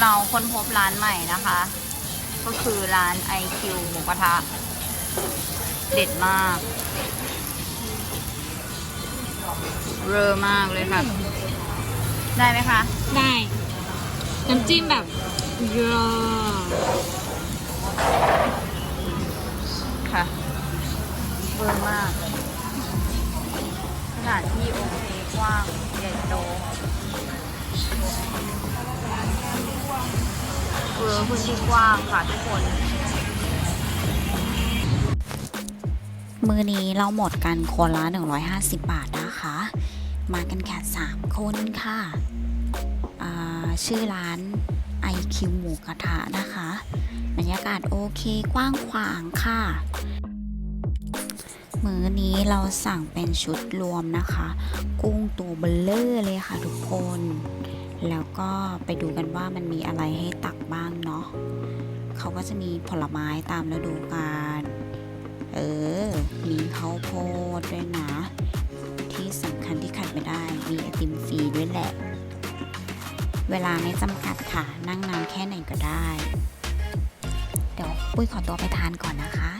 เราค้นพบร้านใหม่นะคะ ก็คือร้าน IQ หมูกระทะ เด็ดมาก เรอมากเลยค่ะได้ไหมคะ ได้ น้ำจิ้มแบบเยอะค่ะเวอร์มากสถานที่โอเคกว้างใหญ่โต เวอพื้นที่กว้างค่ะทุกคน มือนี้เราหมดกันคนละ 150 บาทนะคะ มากันแค่3คนค่ะ ชื่อร้าน IQ หมูกระทะนะคะ บรรยากาศโอเคกว้างขวางค่ะ มื้อนี้เราสั่งเป็นชุดรวมนะคะ กุ้งตัวเบลเลอร์เลยค่ะทุกคน แล้วก็ไปดูกันว่ามันมีอะไรให้ตักบ้างเนาะเขาก็จะมีผลไม้ตามฤดูกาลเออ มีข้าวโพดด้วยนะ ที่สำคัญที่ขาดไม่ได้ มีไอติมฟรีด้วยแหละ เวลาไม่จำกัดค่ะ นั่งนานแค่ไหนก็ได้ เดี๋ยวปุ้ยขอตัวไปทานก่อนนะคะ